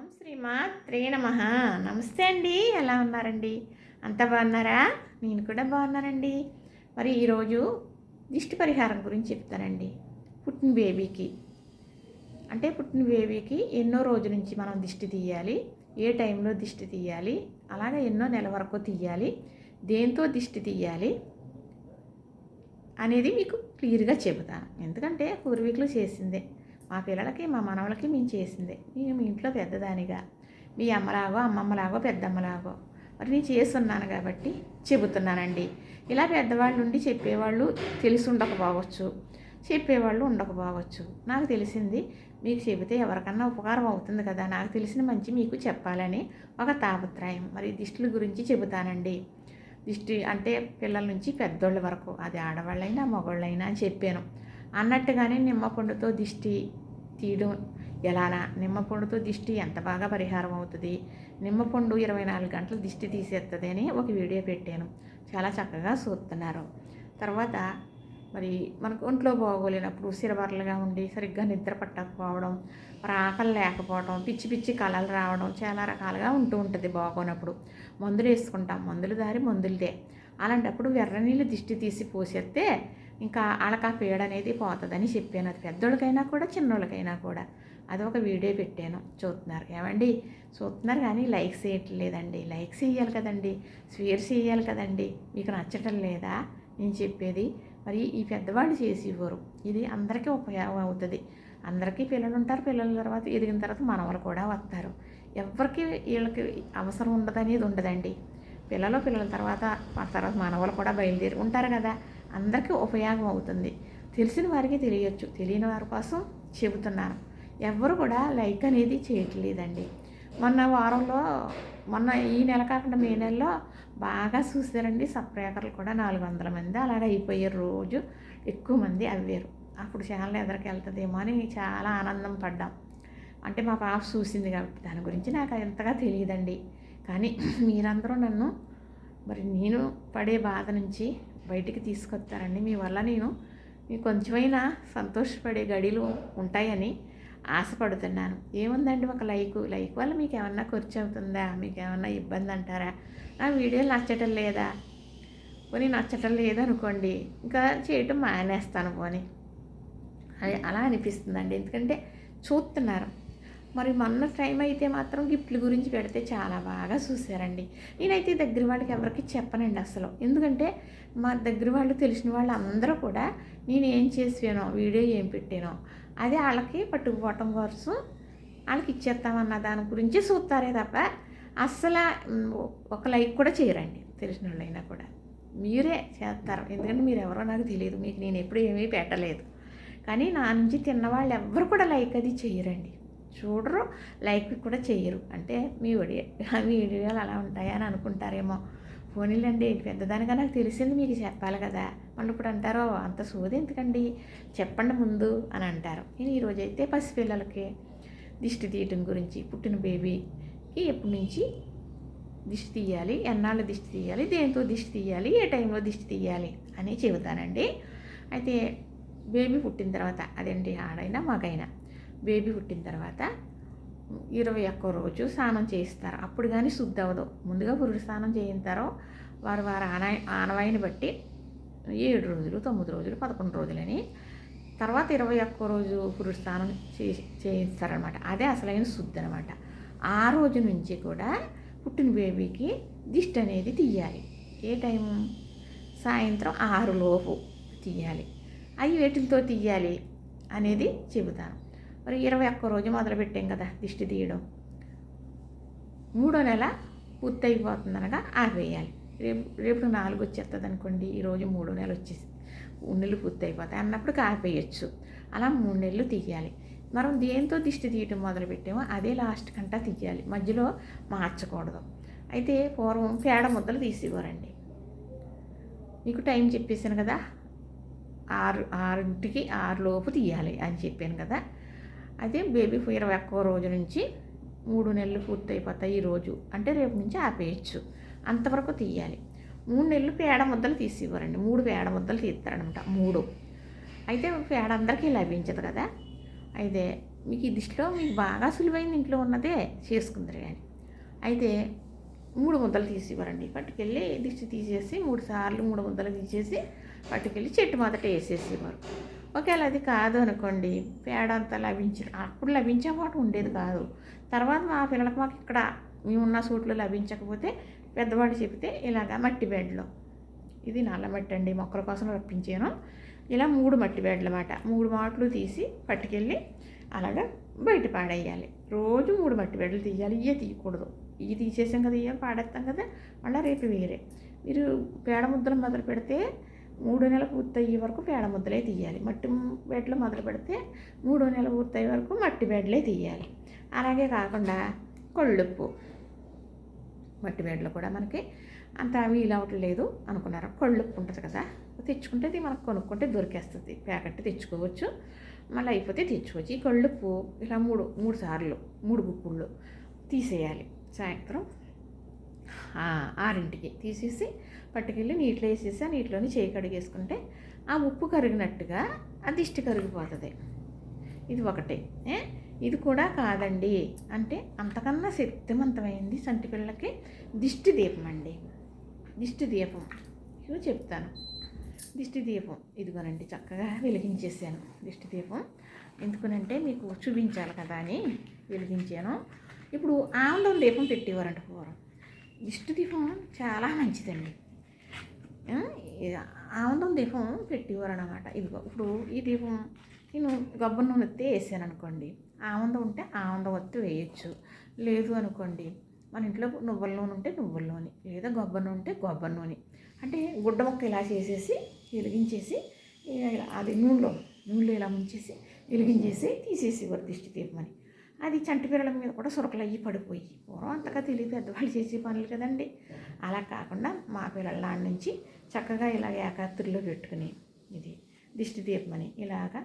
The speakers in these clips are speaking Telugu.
ఓం శ్రీమాత్రే నమ. నమస్తే అండి. ఎలా ఉన్నారండి? అంతా బాగున్నారా? నేను కూడా బాగున్నానండి. మరి ఈరోజు దిష్టి పరిహారం గురించి చెప్తానండి. పుట్టిన బేబీకి. అంటే పుట్టిన బేబీకి ఎన్నో రోజుల నుంచి మనం దిష్టి తీయాలి. ఏ టైంలో దిష్టి తీయాలి? అలాగే ఎన్నో నెల వరకు తీయాలి. దేంతో దిష్టి తీయాలి? అనేది మీకు క్లియర్గా చెబుతాను. ఎందుకంటే పూర్వీకులు చేసిందే. మా పిల్లలకి మా మనవలకి మేము చేసింది. నేను మీ ఇంట్లో పెద్దదానిగా. మీ అమ్మలాగో అమ్మమ్మలాగో పెద్దమ్మలాగో. మరి నేను చేస్తున్నాను కాబట్టి చెబుతున్నానండి. ఇలా పెద్దవాళ్ళు ఉండి చెప్పేవాళ్ళు తెలిసి ఉండకపోవచ్చు చెప్పేవాళ్ళు ఉండకపోవచ్చు. నాకు తెలిసింది మీకు చెబితే ఎవరికన్నా ఉపకారం అవుతుంది కదా నాకు తెలిసిన మంచి మీకు చెప్పాలని ఒక తాపత్రయం. మరి దిష్టిల గురించి చెబుతానండి. దిష్టి అంటే పిల్లల నుంచి పెద్దోళ్ళ వరకు. అది ఆడవాళ్ళైనా మగవాళ్ళైనా అని చెప్పాను. అన్నట్టుగానే నిమ్మపండుతో దిష్టి తీయడం ఎలానా? నిమ్మపండుతో దిష్టి ఎంత బాగా పరిహారం అవుతుంది? నిమ్మపండు ఇరవై నాలుగు గంటలు దిష్టి తీసేస్తుంది అని ఒక వీడియో పెట్టాను. చాలా చక్కగా చూస్తున్నారు. తర్వాత మరి మనకు ఒంట్లో బాగోలేనప్పుడు సిరబర్లుగా ఉండి సరిగ్గా నిద్ర పట్టకపోవడం మరి ఆకలి లేకపోవడం పిచ్చి పిచ్చి కళలు రావడం చాలా రకాలుగా ఉంటూ ఉంటుంది బాగోనప్పుడు. మందులు వేసుకుంటాం. మందులు దారి మందులదే. అలాంటప్పుడు ఎర్ర నీళ్ళు దిష్టి తీసి పోసేస్తే ఇంకా వాళ్ళకి ఆ పీడ అనేది పోతుందని చెప్పాను. అది పెద్దోళ్ళకైనా కూడా చిన్నోళ్ళకైనా కూడా. అది ఒక వీడియో పెట్టాను. చూస్తున్నారు ఏమండి? చూస్తున్నారు కానీ లైక్ చేయట్లేదండి. లైక్ చేయాలి కదండి. స్వీర్ చేయాలి కదండి. మీకు నచ్చటం లేదా? నేను చెప్పేది. మరి ఈ పెద్దవాళ్ళు చేసి ఇవ్వరు ఇది అందరికీ ఉపయోగం అవుతుంది. అందరికీ పిల్లలు ఉంటారు. పిల్లల తర్వాత ఎదిగిన తర్వాత మనవలు కూడా వస్తారు. ఎవరికి వీళ్ళకి అవసరం ఉండదు అనేది ఉండదండి. పిల్లలు పిల్లల తర్వాత తర్వాత మనవలు కూడా బయలుదేరి ఉంటారు కదా. అందరికీ ఉపయోగం అవుతుంది. తెలిసిన వారికి తెలియచ్చు. తెలియని వారి కోసం చెబుతున్నాను ఎవ్వరు కూడా లైక్ అనేది చేయట్లేదండి. మొన్న వారంలో మొన్న ఈ నెల కాకుండా మే నెలలో బాగా చూసారండి సబ్స్క్రైబర్లు కూడా నాలుగు వందల మంది అలాగే అయిపోయారు రోజు ఎక్కువ మంది అవ్వారు. అప్పుడు ఛానల్ ఎదరికి వెళ్తుందేమో అని చాలా ఆనందం పడ్డాం. అంటే మా పాప చూసింది కాబట్టి దాని గురించి నాకు ఎంతగా తెలియదండి. కానీ మీరందరూ నన్ను మరి నేను పడే బాధ నుంచి బయటికి తీసుకొస్తారండి. మీ వల్ల నేను మీకు కొంచెమైనా సంతోషపడే గడిలు ఉంటాయని ఆశపడుతున్నాను. ఏముందండి ఒక లైక్? లైక్ వల్ల మీకు ఏమన్నా ఖర్చు అవుతుందా? మీకు ఏమన్నా ఇబ్బంది అంటారా? నా వీడియో నచ్చటం లేదా? పోనీ నచ్చటం లేదనుకోండి ఇంకా చేయటం మానేస్తాను పోనీ. అది అలా అనిపిస్తుందండి. ఎందుకంటే చూస్తున్నారు మరి మొన్న టైం అయితే మాత్రం గిఫ్ట్ల గురించి పెడితే చాలా బాగా చూసారండి నేనైతే దగ్గర వాళ్ళకి ఎవరికి చెప్పనండి అసలు. ఎందుకంటే మా దగ్గర వాళ్ళు తెలిసిన వాళ్ళు అందరూ కూడా నేను ఏం చేసానో వీడియో ఏం పెట్టానో అది వాళ్ళకి పట్టుకుపోవటం కోసం వాళ్ళకి ఇచ్చేస్తామన్న దాని గురించి చూస్తారే తప్ప అస్సలు ఒక లైక్ కూడా చేయరండి తెలిసిన వాళ్ళైనా కూడా. మీరే చేస్తారు. ఎందుకంటే మీరు ఎవరో నాకు తెలియదు. మీకు నేను ఎప్పుడు ఏమీ పెట్టలేదు. కానీ నా నుంచి తిన్నవాళ్ళు ఎవ్వరు కూడా లైక్ అది చేయరండి. చూడరు లైక్ కూడా చేయరు అంటే మీ వీడియో మీ వీడియోలు అలా ఉంటాయని అనుకుంటారేమో. పోనీలండి పెద్దదానిగా నాకు తెలిసింది మీకు చెప్పాలి కదా. మళ్ళీ ఇప్పుడు అంటారో అంత సోది ఎందుకండి? చెప్పండి ముందు అని అంటారు. నేను ఈరోజైతే పసిపిల్లలకి దిష్టి తీయటం గురించి పుట్టిన బేబీకి ఎప్పటి నుంచి దిష్టి తీయాలి ఎన్నాళ్ళు దిష్టి తీయాలి దేంతో దిష్టి తీయాలి ఏ టైంలో దిష్టి తీయాలి అని చెబుతానండి. అయితే బేబీ పుట్టిన తర్వాత అదేంటి ఆడైనా మగైనా? బేబీ పుట్టిన తర్వాత ఇరవై ఒక్క రోజు స్నానం చేయిస్తారు. అప్పుడు కానీ శుద్ధి అవ్వదు ముందుగా పురుడు స్నానం చేయించారో వారు వారి ఆన ఆనవాయిని బట్టి ఏడు రోజులు తొమ్మిది రోజులు పదకొండు రోజులని తర్వాత ఇరవై ఒక్క రోజు పురుడు స్నానం చే చేయిస్తారనమాట అదే అసలైన శుద్ధి అనమాట ఆ రోజు నుంచి కూడా పుట్టిన బేబీకి దిష్టి అనేది తీయాలి. ఏ టైం సాయంత్రం ఆరు లోపు తీయాలి. అవి వేటితో తీయాలి అనేది చెబుతాను మరి ఇరవై ఒక్క రోజు మొదలుపెట్టాం కదా దిష్టి తీయడం. మూడో నెల పూర్తయిపోతుందనగా అయిపోతుంది అనగా ఆపేయాలి రేపు రేపు నాలుగు వచ్చేస్తుంది అనుకోండి ఈరోజు మూడో నెల వచ్చేసి మూడు నెలలు పూర్తి అయిపోతాయి అన్నప్పుడు ఆపేయచ్చు అలా మూడు నెలలు తీయాలి. మనం దేంతో దిష్టి తీయటం మొదలుపెట్టామో అదే లాస్ట్ కంటా తీయాలి. మధ్యలో మార్చకూడదు. అయితే పూర్వం పేడ ముద్దలు తీసేవారండి. మీకు టైం చెప్పేసాను కదా? ఆరు ఆరింటికి ఆరు లోపు తీయాలి అని చెప్పాను కదా? అదే బేబీ ఇరవై ఒక్కో రోజు నుంచి మూడు నెలలు పూర్తయిపోతాయి ఈరోజు ఈ రోజు. అంటే రేపు నుంచి ఆపేయచ్చు. అంతవరకు తీయాలి. మూడు నెలలు పేడ ముద్దలు తీసివ్వరండి. మూడు పేడ ముద్దలు తీస్తారనమాట. మూడు. అయితే పేడ అందరికీ లభించదు కదా. అయితే మీకు ఈ దిష్టిలో మీకు బాగా సులువైంది ఇంట్లో ఉన్నదే చేసుకుందరు కానీ అయితే మూడు ముద్దలు తీసివ్వరండి. పట్టుకెళ్ళి దిష్టి తీసేసి మూడు సార్లు మూడు ముద్దలు తీసేసి పట్టుకెళ్ళి చెట్టు మొదట వేసేసేవారు ఒకవేళ అది కాదు అనుకోండి పేడ అంతా లభించి అప్పుడు లభించే మాట ఉండేది కాదు. తర్వాత మా పిల్లలకు మాకు ఇక్కడ మేమున్న సూట్లు లభించకపోతే పెద్దవాడు చెబితే ఇలాగ మట్టి బెడ్లో. ఇది నల్ల మట్టి అండి మొక్కల కోసం రప్పించాను. ఇలా మూడు మట్టి బెడ్లు అన్నమాట. మూడు మాటలు తీసి పట్టుకెళ్ళి అలాగా బయట పాడేయాలి. రోజు మూడు మట్టి బెడ్లు తీయాలి. ఇవే తీయకూడదు. ఇవి తీసేసాం కదా ఇవే పాడేస్తాం కదా మళ్ళీ రేపు వేరే. మీరు పేడ ముద్దలు మొదలు పెడితే మూడో నెల పూర్తయ్యే వరకు పేడ ముద్దలే తీయాలి. మట్టి బెడ్లు మొదలు పెడితే మూడో నెల పూర్తయ్యే వరకు మట్టి బెడ్లే తీయాలి. అలాగే కాకుండా కొళ్ళుప్పు. మట్టి బెడ్లు కూడా మనకి అంత వీలు అవ్వట్లేదు అనుకున్నారు. కొళ్ళుప్పు ఉంటుంది కదా తెచ్చుకుంటే మనకు కొనుక్కుంటే దొరికేస్తుంది. ప్యాకెట్ తెచ్చుకోవచ్చు మళ్ళీ అయిపోతే తెచ్చుకోవచ్చు. ఈ కొళ్ళుప్పు ఇలా మూడు మూడు సార్లు మూడు గుప్పుళ్ళు తీసేయాలి. సాయంత్రం ఆరింటికి తీసేసి పట్టుకెళ్ళి నీటిలో వేసేసి ఆ నీటిలోని చేయి కడిగేసుకుంటే ఆ ఉప్పు కరిగినట్టుగా ఆ దిష్టి కరిగిపోతుంది. ఇది ఒకటే ఏ? ఇది కూడా కాదండి అంటే అంతకన్నా శక్తివంతమైంది సంటి పిల్లకి దిష్టి దీపం అండి. దిష్టి దీపం. ఇవి చెప్తాను. దిష్టి దీపం. ఇదిగోనండి చక్కగా వెలిగించేసాను దిష్టి దీపం. ఎందుకనంటే మీకు చూపించాలి కదా అని వెలిగించాను. ఇప్పుడు ఆనందం దీపం పెట్టేవారంట పూర్వం. ఇష్ట దీపం చాలా మంచిదండి. ఆనందం దీపం పెట్టేవారు అనమాట ఇదిగో ఇప్పుడు ఈ దీపం నేను గబ్బర్ నూనె ఎత్తే వేసాను అనుకోండి. ఆనందం ఉంటే ఆనందం ఒత్తి వేయచ్చు. లేదు అనుకోండి మన ఇంట్లో నువ్వుల నూనె ఉంటే నువ్వుల నూనె లేదా గొబ్బరి నూనె ఉంటే గొబ్బరి నూనె. అంటే గుడ్డ మొక్క ఇలా చేసేసి వెలిగించేసి అది నూనెలో నూనెలో ఇలా ముంచేసి వెలిగించేసి తీసేసేవారు దిష్టి దీపమని. అది చంటి పిల్లల మీద కూడా సురకలు అయ్యి పడిపోయి. పూర్వం అంతగా తెలియదు పెద్దవాళ్ళు చేసే పనులు కదండి. అలా కాకుండా మా పిల్లల నుంచి చక్కగా ఇలా ఏకాత్రిలో పెట్టుకుని ఇది దిష్టి దీపమని ఇలాగా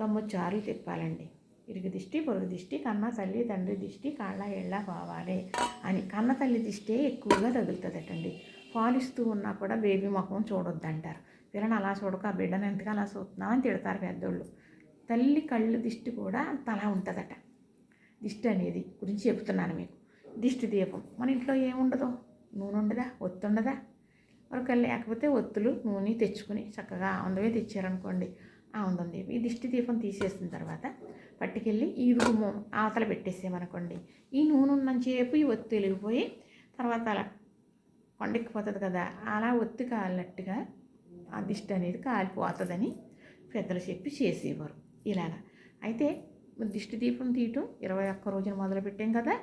తొమ్మిది చారులు తిప్పాలండి. ఇరుగు దిష్టి పొరుగు దిష్టి కన్న తల్లి తండ్రి దిష్టి కాళ్ళ ఎళ్ళ పోవాలి అని కన్న తల్లి దిష్టే ఎక్కువగా తగులుతుందటండి. పాలిస్తూ ఉన్నా కూడా బేబీ ముఖం చూడొద్దంటారు. పిల్లని అలా చూడక ఆ బిడ్డను ఎంతగా అలా చూస్తున్నామని తిడతారు పెద్దోళ్ళు. తల్లి కళ్ళు దిష్టి కూడా తలా ఉంటుందట. దిష్టి అనేది గురించి చెప్తున్నాను మీకు. దిష్టి దీపం. మన ఇంట్లో ఏముండదు? నూనె ఉండదా? ఒత్తి ఉండదా? ఒకవేళ లేకపోతే ఒత్తులు నూనె తెచ్చుకుని చక్కగా ఆనందమే తెచ్చారనుకోండి ఆనందం దీపం. ఈ దిష్టి దీపం తీసేసిన తర్వాత పట్టుకెళ్ళి ఈ రూము అవతల పెట్టేసామనుకోండి ఈ నూనె ఉన్నంతసేపు ఈ ఒత్తి వెలిగిపోయి తర్వాత అలా కొండెక్కిపోతుంది కదా అలా ఒత్తి కాలినట్టుగా ఆ దిష్టి అనేది కాలిపోతుందని పెద్దలు చెప్పి చేసేవారు. ఇలాగా అయితే దిష్టి దీపం తీయటం ఇరవై ఒక్క రోజున మొదలుపెట్టాం కదా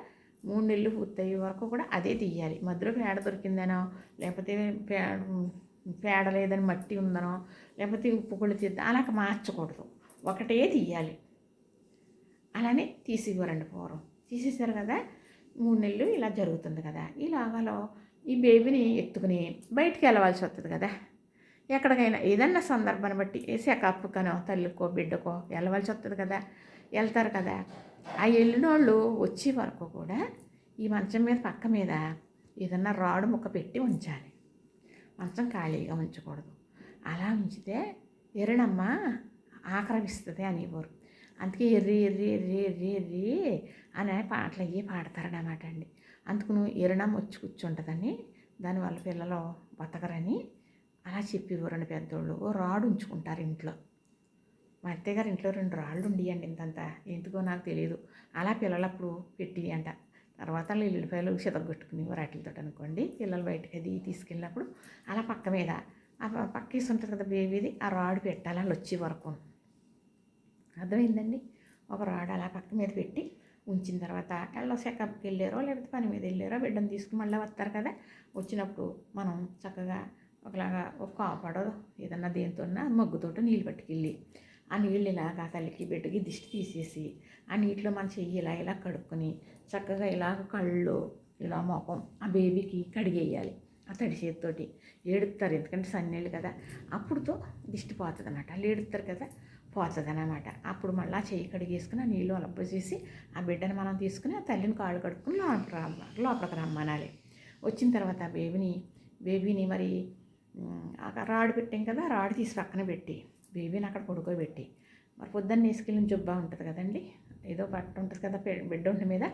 మూడు నెలలు పూర్తయ్యే వరకు కూడా అదే తీయాలి. మధ్యలో పేడ దొరికిందనో లేకపోతే పేడ పేడ లేదని మట్టి ఉందనో లేకపోతే ఉప్పు కొళ్ళు తీద్దాం అలా మార్చకూడదు. ఒకటే తీయాలి. అలానే తీసివ్వరండి పూర్వం. తీసేసారు కదా మూడు నెలలు ఇలా జరుగుతుంది కదా. ఈ లాగాలో ఈ బేబీని ఎత్తుకుని బయటికి వెళ్ళవలసి వస్తుంది కదా. ఎక్కడికైనా ఏదన్నా సందర్భాన్ని బట్టి వేసే కప్పుకనో తల్లికో బిడ్డకో వెళ్ళవలసి వస్తుంది కదా వెళ్తారు కదా. ఆ వెళ్ళిన వాళ్ళు వచ్చే వరకు కూడా ఈ మంచం మీద పక్క మీద ఏదన్నా రాడు ముక్క పెట్టి ఉంచాలి. మంచం ఖాళీగా ఉంచకూడదు. అలా ఉంచితే ఎర్రనమ్మ ఆక్రమిస్తుంది అనేవారు అందుకే ఎర్రి ఎర్రి ఎర్రి ఎర్రి ఎర్రి అనే పాటలు అయ్యి పాడతారనమాట అండి. అందుకు నువ్వు ఎరణం వచ్చి కూర్చుంటుందని దానివల్ల పిల్లలు బతకరని అలా చెప్పేవారండి పెద్దోళ్ళు. ఓ రాడు ఉంచుకుంటారు ఇంట్లో. మా అత్తయ్య గారి ఇంట్లో రెండు రాళ్ళు ఉండియండి ఇంతంత. ఎందుకో నాకు తెలియదు అలా పిల్లలు అప్పుడు పెట్టి అంట తర్వాత వాళ్ళు ఎల్లుడిపాయలు చితగొట్టుకుని వాటితో అనుకోండి. పిల్లలు బయటకి అది తీసుకెళ్ళినప్పుడు అలా పక్క మీద ఆ పక్క వేసి ఉంటుంది కదా బేబీది ఆ రాడు పెట్టాలి అలా వచ్చే వరకు. అర్థమైందండి? ఒక రాడు అలా పక్క మీద పెట్టి ఉంచిన తర్వాత ఎల్లో చెకప్కి వెళ్ళారో లేకపోతే పని మీద వెళ్ళారో బిడ్డను తీసుకుని మళ్ళీ వస్తారు కదా. వచ్చినప్పుడు మనం చక్కగా ఒకలాగా ఒక కాపాడో ఏదన్నా దేంతో మగ్గుతోటి నీళ్ళు పట్టుకెళ్ళి ఆ నీళ్ళు ఇలాగా తల్లికి బిడ్డకి దిష్టి తీసేసి ఆ నీటిలో మన చెయ్యి ఇలా ఇలా కడుక్కొని చక్కగా ఇలాగ కళ్ళు ఇలా మొఖం ఆ బేబీకి కడిగేయాలి ఆ తడి చేతితోటి. ఏడుస్తారు ఎందుకంటే సన్నీళ్ళు కదా. అప్పుడుతో దిష్టి పోతుంది అనమాట వాళ్ళు ఏడుస్తారు కదా పోతుంది అనమాట అప్పుడు మళ్ళీ చెయ్యి కడిగేసుకుని ఆ నీళ్ళు అలబ్బ చేసి ఆ బిడ్డని మనం తీసుకుని ఆ తల్లిని కాళ్ళు కడుక్కుని లోపలికి రమ్మ లోపలికి రమ్మనాలి. వచ్చిన తర్వాత ఆ బేబీని బేబీని మరి రాడు పెట్టాం కదా రాడు తీసి పక్కన పెట్టి బేబీని అక్కడ పడుకోబెట్టి మరి పొద్దున్న వేసుకెళ్ళిన జుబ్బా ఉంటుంది కదండి ఏదో పట్టు ఉంటుంది కదా బెడ్ బిడ్డ ఉండి మీద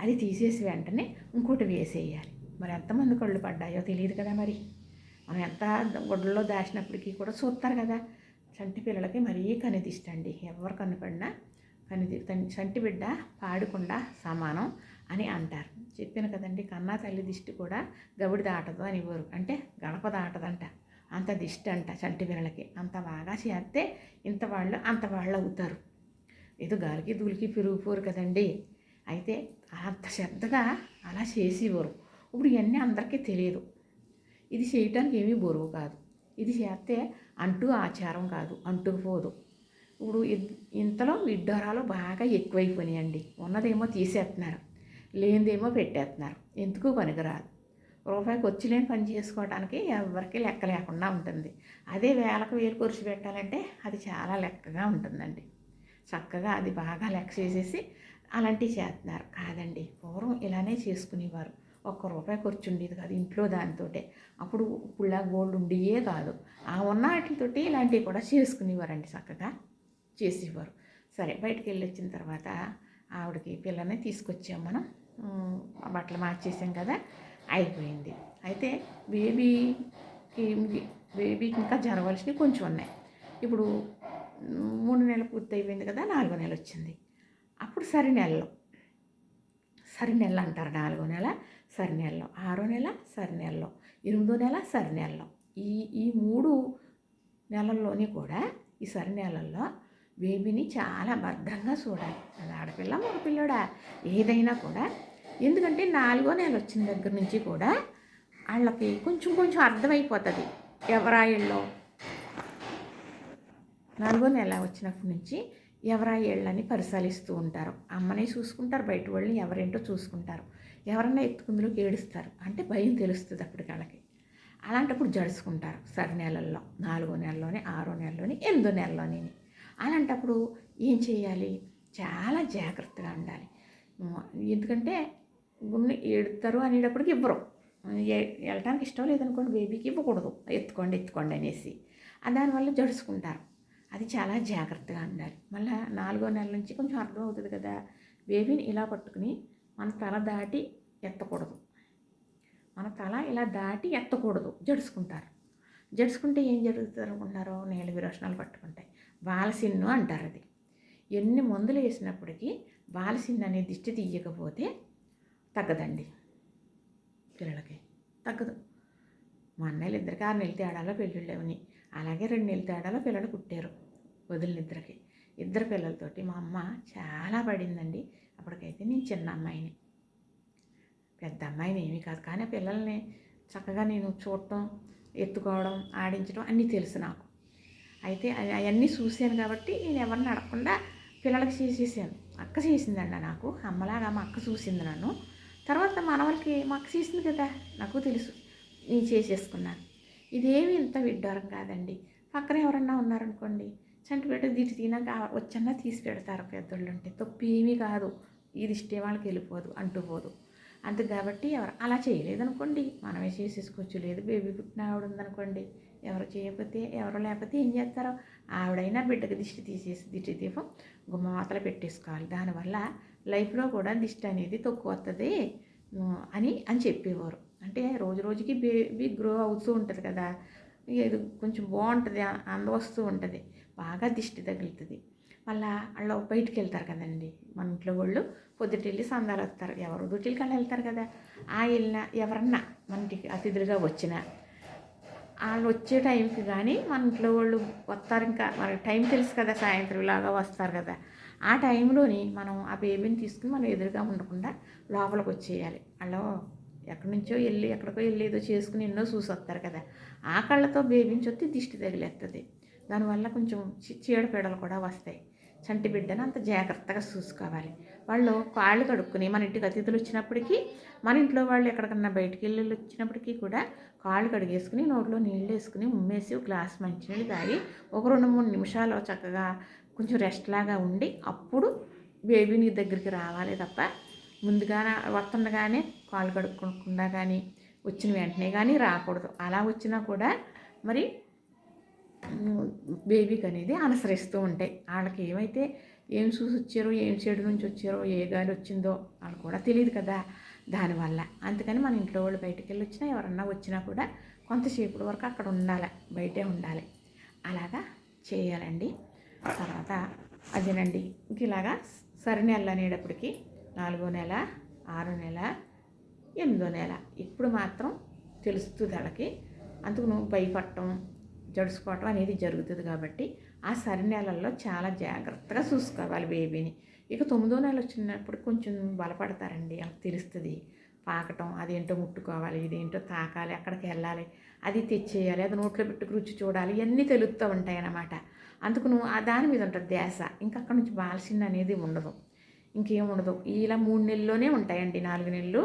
అది తీసేసి వెంటనే ఇంకోటి వేసేయాలి. మరి ఎంతమంది కళ్ళు పడ్డాయో తెలియదు కదా మరి. మనం ఎంత గుడ్డలో దాచినప్పటికీ కూడా చూస్తారు కదా చంటి పిల్లలకి మరీ కనిదిష్ట అండి ఎవరు కనపడినా కనిది చంటి బిడ్డ పాడకుండా సమానం అని అంటారు. చెప్పాను కదండి కన్నా తల్లి దిష్టి కూడా గవిడి దాటదు అని ఇవ్వరు. అంటే గడప దాటదంట అంత దిష్టి అంట చంటి పిల్లలకి అంత బాగా చేస్తే ఇంత వాళ్ళు అంత వాళ్ళు అవుతారు. ఏదో గాలికి దూలికి పెరిగిపోరు కదండి. అయితే అంత శ్రద్ధగా అలా చేసేవారు. ఇప్పుడు ఇవన్నీ అందరికీ తెలియదు. ఇది చేయటానికి ఏమీ బరువు కాదు. ఇది చేస్తే అంటూ ఆచారం కాదు అంటుకుపోదు ఇప్పుడు ఇంతలో విడ్డోరాలు బాగా ఎక్కువైపోయినాయండి. ఉన్నదేమో తీసేస్తున్నారు. లేనిదేమో పెట్టేస్తున్నారు. ఎందుకు పనికిరాదు? రూపాయి ఖర్చు లేని పని చేసుకోవడానికి ఎవరికి లెక్క లేకుండా ఉంటుంది. అదే వేలకు వేలు ఖర్చు పెట్టాలంటే అది చాలా లెక్కగా ఉంటుందండి. చక్కగా అది బాగా లెక్క చేసేసి అలాంటివి చేస్తున్నారు. కాదండి పూర్వం ఇలానే చేసుకునేవారు. ఒక్క రూపాయి ఖర్చు ఉండేది కాదు ఇంట్లో దానితోటే. అప్పుడు పుల్ల గోల్డ్ ఉండియే కాదు. ఆ ఉన్న వాటితోటి ఇలాంటివి కూడా చేసుకునేవారండి చక్కగా చేసేవారు. సరే బయటికి వెళ్ళి వచ్చిన తర్వాత ఆవిడకి పిల్లని తీసుకొచ్చాం మనం. బట్టలు మార్చేసాం కదా అయిపోయింది. అయితే బేబీకి బేబీకి ఇంకా జరగవలసినవి కొంచెం ఉన్నాయి. ఇప్పుడు మూడు నెలలు పూర్తి అయిపోయింది కదా నాలుగో నెల వచ్చింది. అప్పుడు సరి నెలలో సరి నెల అంటారు నాలుగో నెల సరి నెలలో. ఆరో నెల సరి నెలలో. ఎనిమిదో నెల సరి నెలలో. ఈ ఈ మూడు నెలల్లోని కూడా ఈ సరి నెలల్లో బేబీని చాలా భద్రంగా చూడాలి. అది ఆడపిల్ల మగపిల్లడా? ఏదైనా కూడా. ఎందుకంటే నాలుగో నెల వచ్చిన దగ్గర నుంచి కూడా వాళ్ళకి కొంచెం కొంచెం అర్థమైపోతుంది. ఎవరాయిళ్ళో నాలుగో నెల వచ్చినప్పటి నుంచి ఎవరాయిళ్ళని పరిశీలిస్తూ ఉంటారు. అమ్మనే చూసుకుంటారు బయట వాళ్ళని ఎవరేంటో చూసుకుంటారు. ఎవరన్నా ఎత్తుకుందులోకి ఏడుస్తారు. అంటే భయం తెలుస్తుంది అప్పటికి వాళ్ళకి. అలాంటప్పుడు జడుచుకుంటారు. సరి నెలల్లో నాలుగో నెలలోని ఆరో నెలలోని ఎనిమిదో నెలలోని అలాంటప్పుడు ఏం చేయాలి? చాలా జాగ్రత్తగా ఉండాలి. ఎందుకంటే గుమ్మి ఏడుతారు అనేటప్పటికి ఇవ్వరు. వెళ్ళటానికి ఇష్టం లేదనుకోండి బేబీకి ఇవ్వకూడదు. ఎత్తుకోండి ఎత్తుకోండి అనేసి. దానివల్ల జడుచుకుంటారు అది చాలా జాగ్రత్తగా ఉండాలి. మళ్ళీ నాలుగో నెల నుంచి కొంచెం అర్థం అవుతుంది కదా బేబీని ఇలా పట్టుకుని మన తల దాటి ఎత్తకూడదు. మన తల ఇలా దాటి ఎత్తకూడదు. జడుచుకుంటారు జడుచుకుంటే ఏం జరుగుతుంది అనుకుంటున్నారో? నీళ్ళ విరోచనాలు పట్టుకుంటాయి. బాలసిన్ను అంటారు అది ఎన్ని మందులు వేసినప్పటికీ బాలసిన్ అనే దిష్టి తీయకపోతే తగ్గదండి పిల్లలకి. తగ్గదు. మా అన్నయ్యలు ఇద్దరికి ఆరు నెలల తేడాలో పెళ్ళిళ్ళేవని అలాగే రెండు నెలల తేడాలో పిల్లలు పుట్టారు వదిలినిద్దరికి ఇద్దరు పిల్లలతోటి మా అమ్మ చాలా పడిందండి. అప్పటికైతే నేను చిన్న అమ్మాయిని. పెద్ద అమ్మాయిని ఏమీ కాదు. కానీ పిల్లల్ని చక్కగా నేను చూడటం ఎత్తుకోవడం ఆడించడం అన్నీ తెలుసు నాకు. అయితే అవన్నీ చూశాను కాబట్టి నేను ఎవరిని అడగకుండా పిల్లలకి చేసేసాను. అక్క చేసిందండి నాకు. అమ్మలాగా మా అక్క చూసింది నన్ను. తర్వాత మనవలకి మా అక్క చేసింది కదా నాకు తెలుసు నేను చేసేసుకున్నాను. ఇదేమి ఇంత విడ్డూరం కాదండి. పక్కన ఎవరన్నా ఉన్నారనుకోండి చంటి బిడ్డ దిటి తినాక వచ్చన్నా తీసి పెడతారు పెద్దోళ్ళు ఉంటే తప్పు ఏమీ కాదు. ఇది ఇష్టే వాళ్ళకి వెళ్ళిపోదు అంటూ పోదు. అంత కాబట్టి ఎవరు అలా చేయలేదనుకోండి. మనమే చేసేసుకోవచ్చు. లేదు బేబీ పుట్టిన ఆవిడ ఉందనుకోండి. ఎవరు చేయకపోతే ఎవరు లేకపోతే ఏం చేస్తారో? ఆవిడైనా బిడ్డకి దిష్టి తీసేసి దిష్టి దీపం గుమ్మమాతలు పెట్టేసుకోవాలి. దానివల్ల లైఫ్లో కూడా దిష్టి అనేది తక్కువ వస్తుంది అని అని చెప్పేవారు. అంటే రోజు రోజుకి బేబీ గ్రో అవుతూ ఉంటుంది కదా. ఇది కొంచెం బాగుంటుంది అంద వస్తూ ఉంటుంది. బాగా దిష్టి తగులుతుంది. మళ్ళా వాళ్ళు బయటికి వెళ్తారు కదండి. మన ఇంట్లో వాళ్ళు పొద్దుట వెళ్ళి సందాలు వస్తారు ఎవరు దుటిల వెళ్తారు కదా. ఆ వెళ్ళిన ఎవరన్నా మనకి అతిథులుగా వచ్చినా వాళ్ళు వచ్చే టైంకి కానీ మన ఇంట్లో వాళ్ళు వస్తారు ఇంకా. మనకి టైం తెలుసు కదా సాయంత్రం ఇలాగా వస్తారు కదా. ఆ టైంలోని మనం ఆ బేబీని తీసుకుని మనం ఎదురుగా ఉండకుండా లోపలికి వచ్చేయాలి. వాళ్ళు ఎక్కడి నుంచో వెళ్ళి ఎక్కడికో వెళ్ళి ఏదో చేసుకుని ఎన్నో చూసి వస్తారు కదా. ఆ కళ్ళతో బేబీని చూస్తే దిష్టి తగిలేస్తుంది దానివల్ల కొంచెం చీడపీడలు కూడా వస్తాయి. చంటి బిడ్డను అంత జాగ్రత్తగా చూసుకోవాలి. వాళ్ళు కాళ్ళు కడుక్కుని మన ఇంటికి అతిథులు వచ్చినప్పటికీ మన ఇంట్లో వాళ్ళు ఎక్కడికన్నా బయటికి వెళ్ళి వచ్చినప్పటికీ కూడా కాళ్ళు కడిగేసుకుని నోట్లో నీళ్ళు వేసుకుని ఉమ్మేసి ఒక గ్లాస్ మంచినీళ్ళు తాగి ఒక రెండు మూడు నిమిషాలు చక్కగా కొంచెం రెస్ట్ లాగా ఉండి అప్పుడు బేబీ నీ దగ్గరికి రావాలి తప్ప ముందుగానే వస్తుండగానే కాళ్ళు కడుక్కోకుండా కానీ వచ్చిన వెంటనే కానీ రాకూడదు. అలా వచ్చినా కూడా మరి బేబీకి అనేది అనుసరిస్తూ ఉంటాయి. వాళ్ళకి ఏమైతే ఏం చూసి వచ్చారో ఏం చెడు నుంచి వచ్చారో ఏ గాలి వచ్చిందో వాళ్ళకి కూడా తెలియదు కదా దానివల్ల. అందుకని మన ఇంట్లో వాళ్ళు బయటికి వెళ్ళి వచ్చినా ఎవరన్నా వచ్చినా కూడా కొంతసేపు వరకు అక్కడ ఉండాలి బయటే ఉండాలి. అలాగా చేయాలండి. తర్వాత అదేనండి ఇంక ఇలాగా సరి నెల అనేటప్పటికి నాలుగో నెల ఆరో నెల ఎనిమిదో నెల ఇప్పుడు మాత్రం తెలుస్తుంది వాళ్ళకి అందుకు నువ్వు భయపడటం జడుచుకోవటం అనేది జరుగుతుంది కాబట్టి ఆ సరి నెలల్లో చాలా జాగ్రత్తగా చూసుకోవాలి బేబీని. ఇక తొమ్మిదో నెల వచ్చినప్పుడు కొంచెం బలపడతారండి. అలా తెలుస్తుంది. పాకటం అదేంటో ముట్టుకోవాలి ఇదేంటో తాకాలి అక్కడికి వెళ్ళాలి అది తెచ్చేయాలి అది నోట్లో పెట్టుకు రుచి చూడాలి ఇవన్నీ తెలుస్తూ ఉంటాయి అన్నమాట. అందుకు నువ్వు ఆ దాని మీద ఉంటుంది ధ్యాస. ఇంకా అక్కడ నుంచి బాల్సిన అనేది ఉండదు. ఇంకేం ఉండదు. ఇలా మూడు నెలల్లోనే ఉంటాయండి. నాలుగు నెలలు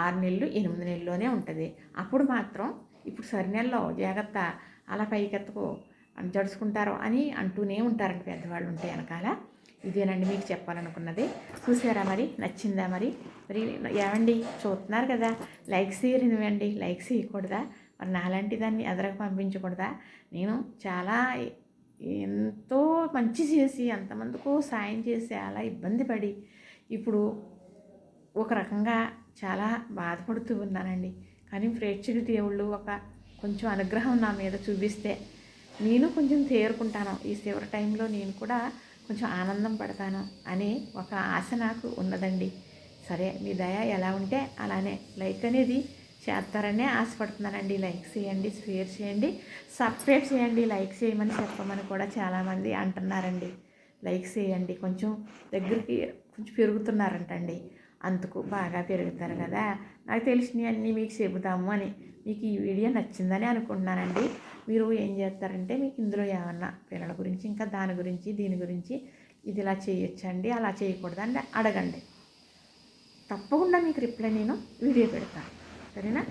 ఆరు నెలలు ఎనిమిది నెలల్లోనే ఉంటుంది. అప్పుడు మాత్రం ఇప్పుడు సరి నెలలో జాగ్రత్త అలా పైకెత్తుకో అని జడుచుకుంటారు అని అంటూనే ఉంటారండి పెద్దవాళ్ళు ఉంటే వెనకాల. ఇదేనండి మీకు చెప్పాలనుకున్నది. చూసారా మరి? నచ్చిందా మరి? మరి ఏమండి? చూస్తున్నారు కదా. లైక్స్ చేయనివ్వండి లైక్స్ చేయకూడదా? మరి నాలాంటి దాన్ని ఎదరకు పంపించకూడదా? నేను చాలా ఎంతో మంచి చేసి అంతమందికో సాయం చేసి అలా ఇబ్బంది పడి ఇప్పుడు ఒక రకంగా చాలా బాధపడుతూ ఉన్నానండి. కానీ ప్రేక్షక దేవుళ్ళు ఒక కొంచెం అనుగ్రహం నా మీద చూపిస్తే నేను కొంచెం తేరుకుంటాను. ఈ చివరి టైంలో నేను కూడా కొంచెం ఆనందం పడతాను అనే ఒక ఆశ నాకు ఉన్నదండి. సరే మీ దయ ఎలా ఉంటే అలానే లైక్ అనేది చేస్తారనే ఆశపడుతున్నానండి. లైక్ చేయండి షేర్ చేయండి సబ్స్క్రైబ్ చేయండి. లైక్ చేయమని చెప్పమని కూడా చాలామంది అంటున్నారండి. లైక్ చేయండి. కొంచెం దగ్గరికి కొంచెం పెరుగుతున్నారంటండి. అందుకు బాగా పెరుగుతారు కదా. నాకు తెలిసినవి అన్నీ మీకు చెబుతాము అని మీకు ఈ వీడియో నచ్చిందని అనుకుంటున్నానండి. మీరు ఏం చేస్తారంటే మీకు ఇందులో ఏమన్నా పిల్లల గురించి ఇంకా దాని గురించి దీని గురించి ఇది ఇలా చేయొచ్చండి అలా చేయకూడదండి అడగండి. తప్పకుండా మీకు రిప్లై నేను వీడియో పెడతాను. సరేనా?